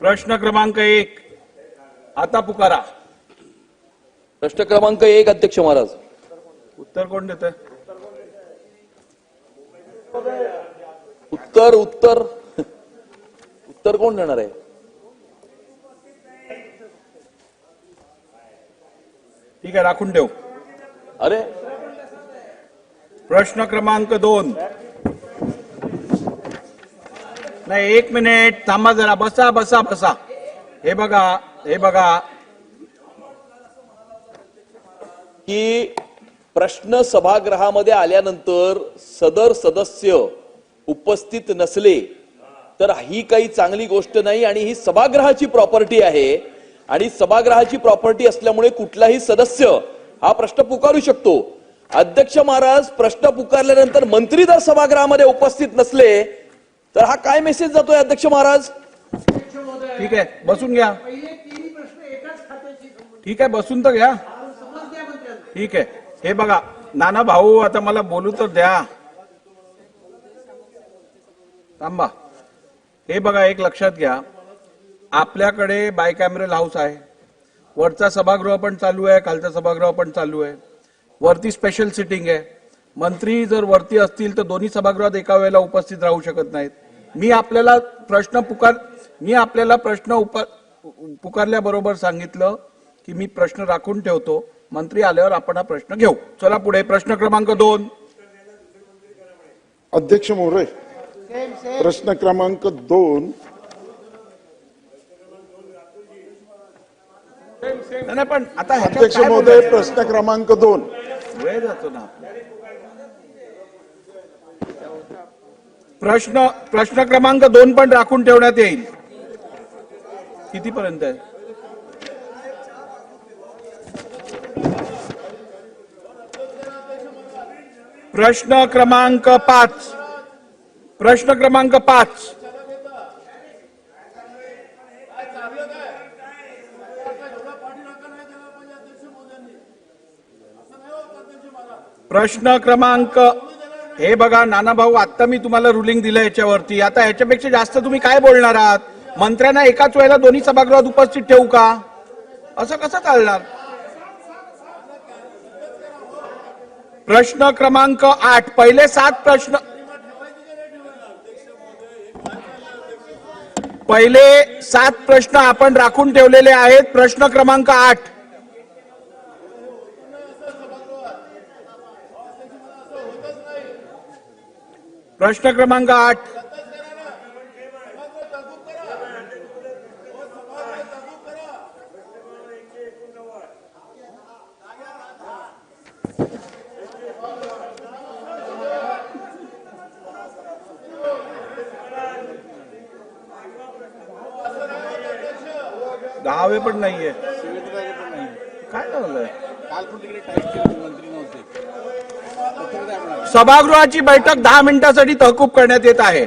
प्रश्न क्रमांक एक. आता पुकारा. प्रश्न क्रमांक एक अध्यक्ष महाराज. उत्तर कोण देत उत्तर उत्तर. उत्तर कोण देणार आहे? ठीक आहे राखून ठेव. अरे. प्रश्न क्रमांक दोन. नाही एक मिनिट थांबा जरा बसा बसा बसा. हे बघा हे बघा. की प्रश्न सभागृहामध्ये आल्यानंतर सदर सदस्य उपस्थित नसले तर ही काही चांगली गोष्ट नाही आणि ही सभागृहाची प्रॉपर्टी आहे. आणि सभागृहाची प्रॉपर्टी असल्यामुळे कुठलाही सदस्य हा प्रश्न पुकारू शकतो. अध्यक्ष महाराज प्रश्न पुकारल्यानंतर मंत्री जर सभागृहामध्ये उपस्थित नसले तर हा काय मेसेज जातोय अध्यक्ष महाराज? ठीक आहे बसून घ्या. ठीक आहे बसून तर घ्या. ठीक आहे. हे बघा नाना भाऊ आता मला बोलू तर द्या. थांबा. हे बघा एक लक्षात घ्या. आपल्याकडे बाय बायकॅमेरल हाऊस आहे. वरचा सभागृह पण चालू आहे खालचा सभागृह पण चालू आहे. वरती स्पेशल सिटिंग आहे. मंत्री जर वरती असतील तर दोन्ही सभागृहात एका वेळेला उपस्थित राहू शकत नाहीत. मी आपल्याला प्रश्न पुकार मी आपल्याला प्रश्न उप पुकारल्याबरोबर सांगितलं की मी प्रश्न राखून ठेवतो. मंत्री आल्यावर आपण हा प्रश्न घेऊ. चला पुढे प्रश्न क्रमांक दोन. अध्यक्ष मोरे प्रश्न क्रमांक दोन. नाही पण आता अध्यक्ष महोदय? प्रश्न क्रमांक दोन. वेळ जातो ना प्रश्न प्रश्न क्रमांक दोन पण राखून ठेवण्यात येईल. कितीपर्यंत आहे? प्रश्न क्रमांक पाच. प्रश्न क्रमांक पाच. प्रश्न क्रमांक हे बघा नाना भाऊ आता मी तुम्हाला रुलिंग दिलं याच्यावरती. आता ह्याच्यापेक्षा जास्त तुम्ही काय बोलणार आहात? मंत्र्यांना एकाच वेळेला दोन्ही सभागृहात उपस्थित ठेवू का? असं कसं चालणार? प्रश्न क्रमांक आठ. पहिले सात प्रश्न पहिले सात प्रश्न आपण राखून ठेवलेले आहेत. प्रश्न क्रमांक आठ. प्रश्न क्रमांक आठ। दहावे पण नाहीये काय सभागृहाची बैठक दहा मिनिटासाठी तहकूब करण्यात येत आहे.